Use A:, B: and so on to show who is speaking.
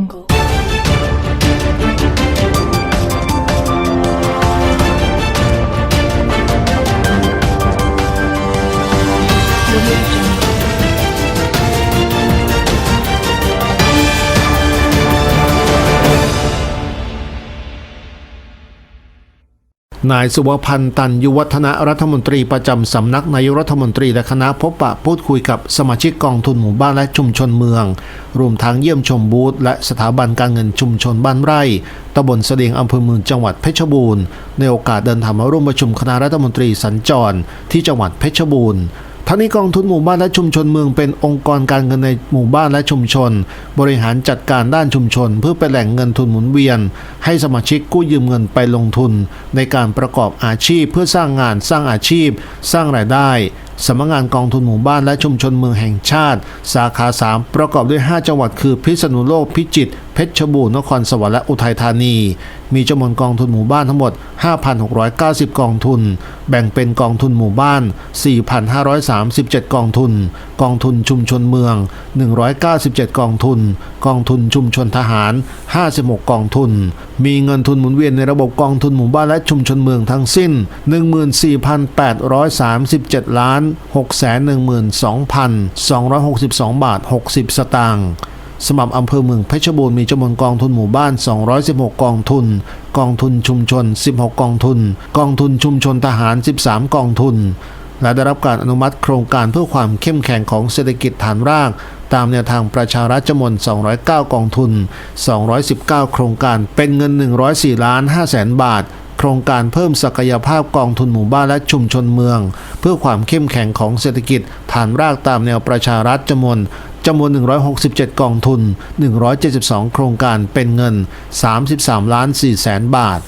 A: Jungle.
B: นายสุวพันธ์ตันยุวัฒนะรัฐมนตรีประจำสำนักนายกรัฐมนตรีและคณะพบปะพูดคุยกับสมาชิกกองทุนหมู่บ้านและชุมชนเมือง รวมทั้งเยี่ยมชมบูธและสถาบันการเงินชุมชนบ้านไร่ตำบลเสดียงอำเภอเมืองจังหวัดเพชรบูรณ์ในโอกาสเดินทางมาร่วมประชุมคณะรัฐมนตรีสัญจร ที่จังหวัดเพชรบูรณ์ ทั้งนี้กองทุนหมู่บ้านและชุมชนเมืองเป็นองค์กรการเงินในหมู่บ้านและชุมชน บริหารจัดการด้านชุมชน เพื่อเป็นแหล่งเงินทุนหมุนเวียน ให้สมาชิกกู้ยืมเงินไปลงทุน ในการประกอบอาชีพเพื่อสร้างงานสร้างอาชีพ สร้างรายได้สำนักงานกองทุนหมู่บ้านและชุมชนเมืองแห่งชาติ สาขา 3 ประกอบด้วย 5 จังหวัดคือพิษณุโลกพิจิตรเพชรบูรณ์นครสวรรค์และอุทัยธานีมีจำนวนกองทุนหมู่บ้านทั้งหมด 5,690 กองทุน แบ่งเป็นกองทุนหมู่บ้าน 4,537 กองทุน กองทุนชุมชนเมือง 197 กองทุน กองทุนชุมชนทหาร 56 กองทุน มีเงินทุนหมุนเวียนในระบบกองทุนหมู่บ้านและชุมชนเมืองทั้งสิ้น 14,837 ล้าน 612,262 บาท 60 สตางค์ สำหรับอำเภอเมืองเพชรบูรณ์มีจำนวนกองทุนหมู่บ้าน 216 กองทุน กองทุนชุมชน 16 กองทุน กองทุนชุมชนทหาร 13 กองทุน และได้รับการอนุมัติโครงการเพื่อความเข้มแข็งของเศรษฐกิจฐานราก ตามแนวทางประชารัฐจำนวน 209 กองทุน 219 โครงการเป็นเงิน 104 ล้าน5แสนบาทโครงการเพิ่มศักยภาพกองทุนหมู่บ้านและชุมชนเมือง เพื่อความเข้มแข็งของเศรษฐกิจฐานรากตามแนวประชารัฐจำนวน จำนวน 167 กองทุน 172 โครงการเป็นเงิน 33 ล้าน4แสนบาท